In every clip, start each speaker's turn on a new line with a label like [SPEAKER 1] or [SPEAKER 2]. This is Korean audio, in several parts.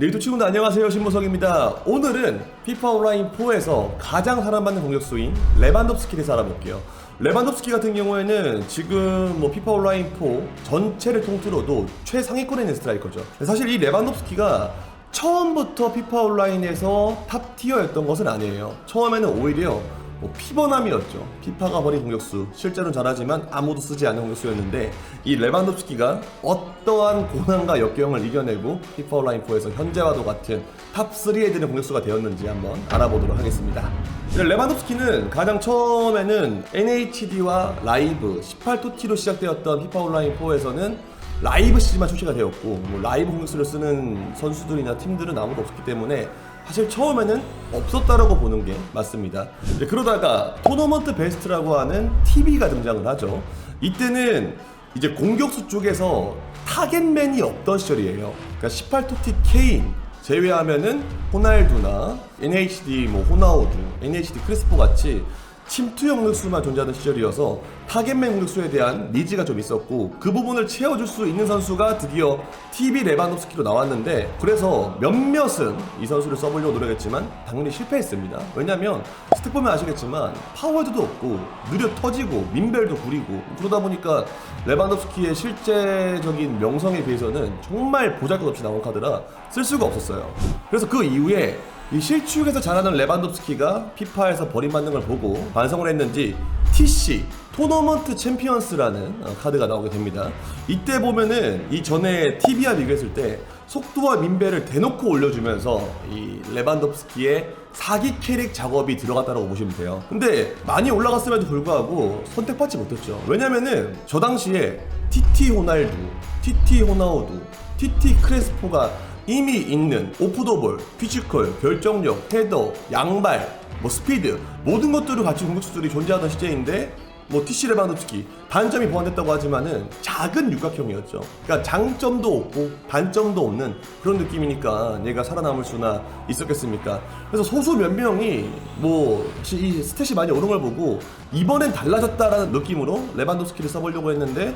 [SPEAKER 1] 네, 유튜브 친구들 안녕하세요 신보석입니다. 오늘은 피파 온라인 4에서 가장 사랑받는 공격수인 레반덥스키를 알아볼게요. 레반덥스키 같은 경우에는 지금 뭐 피파 온라인 4 전체를 통틀어도 최상위권에 있는 스트라이커죠. 사실 이 레반덥스키가 처음부터 피파 온라인에서 탑 티어였던 것은 아니에요. 처음에는 오히려 뭐 피번함이었죠. 피파가 버린 공격수. 실제로는 잘하지만 아무도 쓰지 않는 공격수였는데 이 레반도프스키가 어떠한 고난과 역경을 이겨내고 피파 온라인 4에서 현재와도 같은 탑 3에 드는 공격수가 되었는지 한번 알아보도록 하겠습니다. 레반도프스키는 가장 처음에는 NHD와 라이브 18토티로 시작되었던 피파 온라인 4에서는 라이브 시즌만 출시가 되었고 뭐 라이브 공격수를 쓰는 선수들이나 팀들은 아무도 없었기 때문에 사실 처음에는 없었다라고 보는 게 맞습니다. 이제 그러다가 토너먼트 베스트라고 하는 TV가 등장을 하죠. 이때는 이제 공격수 쪽에서 타겟맨이 없던 시절이에요. 그러니까 18토티 케인 제외하면은 호날두나 NHD 뭐 호나우두, NHD 크리스포 같이 침투형 공격수만 존재하던 시절이어서 타겟맨 공격수에 대한 니즈가 좀 있었고 그 부분을 채워줄 수 있는 선수가 드디어 TV 레반도프스키로 나왔는데 그래서 몇몇은 이 선수를 써보려고 노력했지만 당연히 실패했습니다. 왜냐면 스택 보면 아시겠지만 파워헤드도 없고 느려 터지고 민벨도 구리고 그러다 보니까 레반도프스키의 실제적인 명성에 비해서는 정말 보잘것없이 나온 카드라 쓸 수가 없었어요. 그래서 그 이후에 이 실축에서 잘하는 레반도프스키가 피파에서 버림받는 걸 보고 반성을 했는지 TC 토너먼트 챔피언스라는 어, 카드가 나오게 됩니다. 이때 보면은 이 전에 TV와 비교했을 때 속도와 민배를 대놓고 올려주면서 이 레반도프스키의 사기 캐릭 작업이 들어갔다고 보시면 돼요. 근데 많이 올라갔음에도 불구하고 선택받지 못했죠. 왜냐면은 저 당시에 TT 호날두, TT 호나우두, TT 크레스포가 이미 있는 오프더볼, 피지컬, 결정력, 헤더, 양발, 뭐 스피드 모든 것들을 갖춘 공격수들이 존재하던 시제인데 뭐 TC 레반도프스키 단점이 보완됐다고 하지만은 작은 육각형이었죠. 그러니까 장점도 없고 단점도 없는 그런 느낌이니까 얘가 살아남을 수나 있었겠습니까? 그래서 소수 몇 명이 뭐 이 스탯이 많이 오른 걸 보고 이번엔 달라졌다라는 느낌으로 레반도프스키를 써보려고 했는데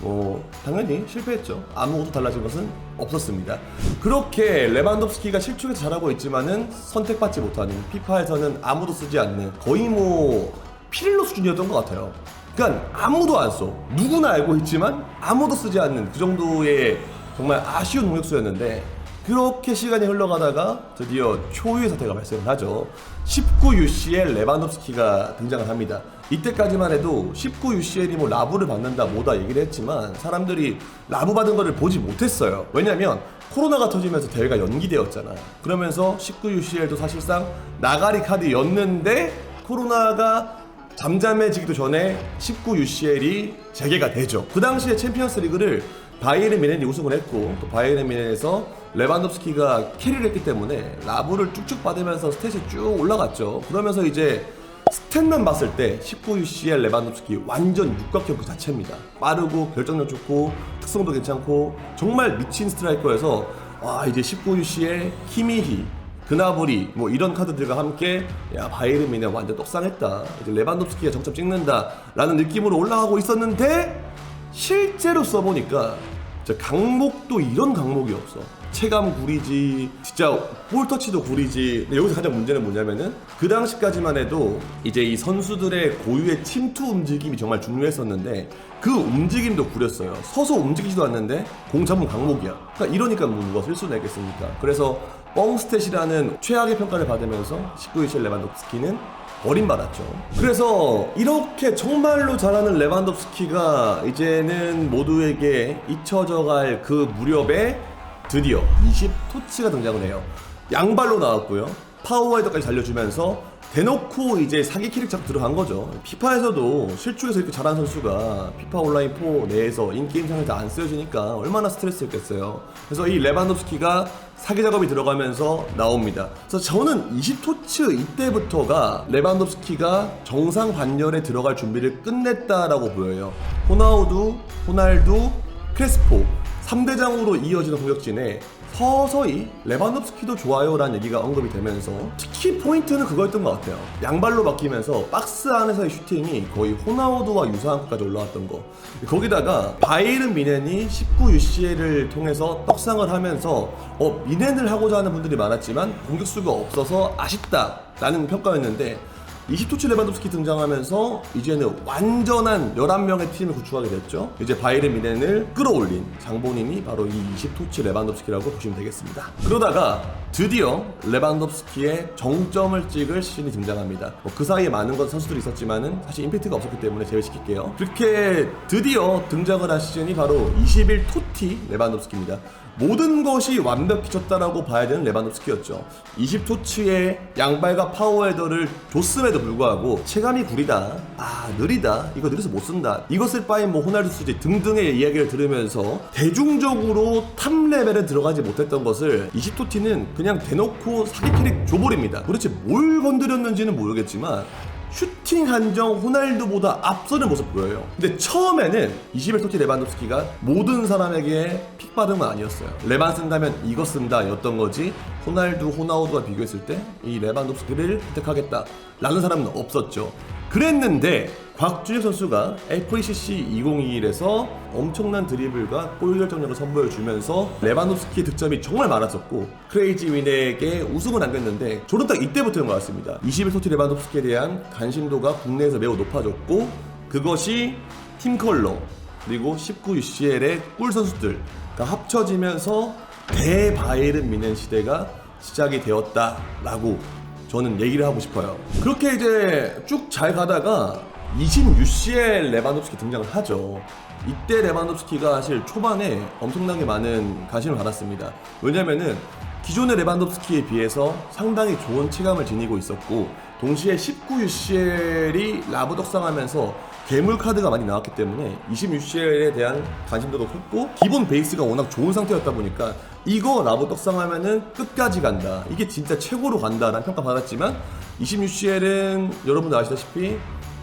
[SPEAKER 1] 뭐 당연히 실패했죠. 아무것도 달라진 것은 없었습니다. 그렇게 레반도프스키가 실축해서 잘하고 있지만은 선택받지 못하는 피파에서는 아무도 쓰지 않는 거의 뭐 필로 수준이었던 것 같아요. 그러니까 아무도 안 써. 누구나 알고 있지만 아무도 쓰지 않는 그 정도의 정말 아쉬운 공격수였는데 그렇게 시간이 흘러가다가 드디어 초유의 사태가 발생을 하죠. 19UCL 레반도프스키가 등장을 합니다. 이때까지만 해도 19UCL이 뭐 라부를 받는다 뭐다 얘기를 했지만 사람들이 라부 받은 거를 보지 못했어요. 왜냐면 코로나가 터지면서 대회가 연기되었잖아요. 그러면서 19UCL도 사실상 나가리 카드였는데 코로나가 잠잠해지기도 전에 19UCL이 재개가 되죠. 그 당시에 챔피언스 리그를 바이에른 미넨이 우승을 했고 또 바이에른 미넨에서 레반도프스키가 캐리를 했기 때문에 라브를 쭉쭉 받으면서 스탯이 쭉 올라갔죠. 그러면서 이제 스탯만 봤을 때 19UCL 레반도프스키 완전 육각형 그 자체입니다. 빠르고 결정력 좋고 특성도 괜찮고 정말 미친 스트라이커여서 와 이제 19UCL 키미히 그나브리 뭐 이런 카드들과 함께 야 바이에른 미넨 완전 떡상했다. 이제 레반도프스키가 정점 찍는다라는 느낌으로 올라가고 있었는데 실제로 써보니까 진짜 강목도 이런 강목이 없어. 체감 구리지, 진짜 볼터치도 구리지. 근데 여기서 가장 문제는 뭐냐면은 그 당시까지만 해도 이제 이 선수들의 고유의 침투 움직임이 정말 중요했었는데 그 움직임도 구렸어요. 서서 움직이지도 않는데 공 잡은 강목이야. 그러니까 이러니까 뭐 누가 쓸수 내겠습니까? 그래서 뻥스탯이라는 최악의 평가를 받으면서 19일째 레반도프스키는 버림받았죠. 그래서 이렇게 정말로 잘하는 레반도프스키가 이제는 모두에게 잊혀져 갈 그 무렵에 드디어 20토치가 등장을 해요. 양발로 나왔고요. 파워헤더까지 달려주면서 대놓고 이제 사기 캐릭터 들어간 거죠. 피파에서도 실축에서 이렇게 잘하는 선수가 피파 온라인 4 내에서 인게임상에서 안 쓰여지니까 얼마나 스트레스였겠어요. 그래서 이 레반도프스키가 사기 작업이 들어가면서 나옵니다. 그래서 저는 20토츠 이때부터가 레반도프스키가 정상 반열에 들어갈 준비를 끝냈다라고 보여요. 호나우두, 호날두, 크레스포 3대장으로 이어지는 공격진에 서서히 레반덥스키도 좋아요라는 얘기가 언급이 되면서 특히 포인트는 그거였던 것 같아요. 양발로 바뀌면서 박스 안에서의 슈팅이 거의 호나우두와 유사한 것까지 올라왔던 거. 거기다가 바이른 미넨이 19 UCL을 통해서 떡상을 하면서 어 미넨을 하고자 하는 분들이 많았지만 공격수가 없어서 아쉽다라는 평가였는데 20토치 레반도프스키 등장하면서 이제는 완전한 11명의 팀을 구축하게 됐죠. 이제 바이른 미넨을 끌어올린 장본인이 바로 이 20토치 레반도프스키라고 보시면 되겠습니다. 그러다가 드디어 레반도프스키의 정점을 찍을 시즌이 등장합니다. 뭐 그 사이에 많은 건 선수들이 있었지만은 사실 임팩트가 없었기 때문에 제외시킬게요. 그렇게 드디어 등장을 한 시즌이 바로 21토티 레반도프스키입니다. 모든 것이 완벽해졌다라고 봐야 되는 레반도프스키였죠. 20토치의 양발과 파워헤더를 줬음에도 불구하고 체감이 구리다, 아 느리다, 이거 느려서 못 쓴다, 이것을 바인 뭐 호날두 수지 등등의 이야기를 들으면서 대중적으로 탑 레벨에 들어가지 못했던 것을 20토티는 그냥 대놓고 사기 캐릭 줘버립니다. 도대체 뭘 건드렸는지는 모르겠지만 슈팅 한정 호날두보다 앞서는 모습 보여요. 근데 처음에는 21 토티 레반도프스키가 모든 사람에게 픽받은 건 아니었어요. 레반 쓴다면 이거 쓴다 였던 거지 호날두, 호나우두와 비교했을 때 이 레반도프스키를 선택하겠다 라는 사람은 없었죠. 그랬는데 곽준혁 선수가 FACC 2021에서 엄청난 드리블과 골 결정력을 선보여주면서 레반도프스키의 득점이 정말 많았었고 크레이지 윈에게 우승은 안 됐는데 저는 딱 이때부터인 것 같습니다. 21토티 레반도프스키에 대한 관심도가 국내에서 매우 높아졌고 그것이 팀 컬러 그리고 19 UCL의 꿀 선수들과 합쳐지면서 대바이른 미넨 시대가 시작이 되었다라고 저는 얘기를 하고 싶어요. 그렇게 이제 쭉 잘 가다가 20 UCL 레반도프스키 등장을 하죠. 이때 레반도프스키가 사실 초반에 엄청나게 많은 관심을 받았습니다. 왜냐면은 기존의 레반도프스키에 비해서 상당히 좋은 체감을 지니고 있었고 동시에 19 UCL이 라브 덕상하면서 괴물 카드가 많이 나왔기 때문에 20 UCL에 대한 관심도도 컸고 기본 베이스가 워낙 좋은 상태였다 보니까 이거 라브 떡상하면은 끝까지 간다. 이게 진짜 최고로 간다라는 평가 받았지만 20 UCL은 여러분들 아시다시피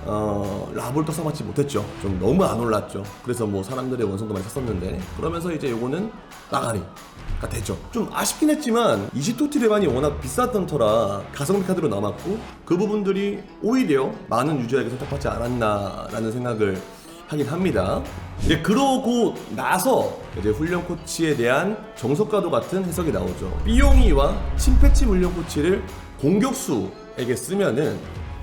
[SPEAKER 1] 어, 라브를 떡상받지 못했죠 좀 너무 안 올랐죠 그래서 뭐 사람들의 원성도 많이 샀었는데 그러면서 이제 요거는 나가리 가 되죠 좀 아쉽긴 했지만 20토티 레반이 워낙 비쌌던 터라 가성비 카드로 남았고 그 부분들이 오히려 많은 유저에게 선택받지 않았나라는 생각을 하긴 합니다. 이제 그러고 나서 이제 훈련 코치에 대한 정석과도 같은 해석이 나오죠. 삐용이와 침패치 훈련 코치를 공격수에게 쓰면은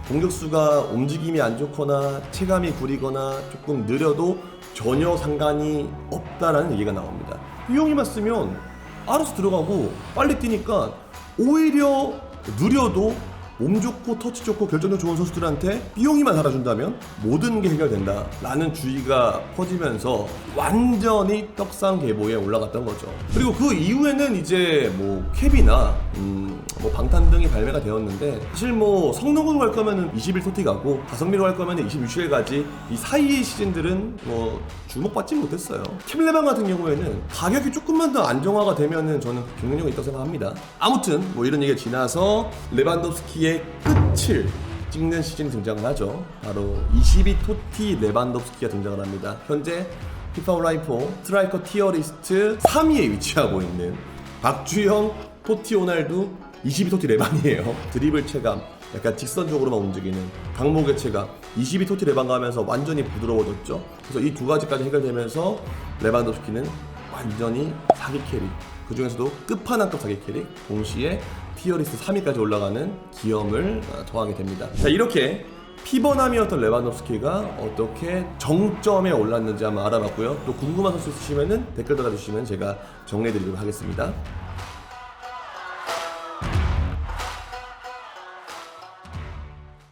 [SPEAKER 1] 공격수가 움직임이 안 좋거나 체감이 구리거나 조금 느려도 전혀 상관이 없다라는 얘기가 나옵니다. 삐용이만 쓰면 알아서 들어가고 빨리 뛰니까 오히려 느려도 몸 좋고 터치 좋고 결정력 좋은 선수들한테 비용이만 달아준다면 모든 게 해결된다라는 주의가 퍼지면서 완전히 떡상 계보에 올라갔던 거죠. 그리고 그 이후에는 이제 뭐 캡이나 음, 뭐 방탄 등이 발매가 되었는데 사실 뭐 성능으로 갈 거면은 21 토티 가고 가성비로 갈 거면은 26일 가지 이 사이의 시즌들은 뭐 주목받지 못했어요. 캡레방 같은 경우에는 가격이 조금만 더 안정화가 되면은 저는 경쟁력이 있다고 생각합니다. 아무튼 뭐 이런 얘기가 지나서 레반도프스키의 끝을 찍는 시즌이 등장을 하죠. 바로 22 토티 레반도프스키가 등장을 합니다. 현재 피파 온라인 4 스트라이커 티어리스트 3위에 위치하고 있는 박주영, 토티 호날두, 22 토티 레반이에요. 드리블 체감, 약간 직선적으로만 움직이는 강목의 체감, 22 토티 레반 가면서 완전히 부드러워졌죠. 그래서 이 두 가지까지 해결되면서 레반도프스키는 완전히 사기 캐릭. 그 중에서도 끝판왕급 사기 캐릭, 동시에 티어리스트 3위까지 올라가는 기염을 어, 더하게 됩니다. 자, 이렇게 피번함이었던 레반도프스키가 어떻게 정점에 올랐는지 한번 알아봤고요. 또 궁금한 선수 있으시면 댓글 달아주시면 제가 정리해드리도록 하겠습니다.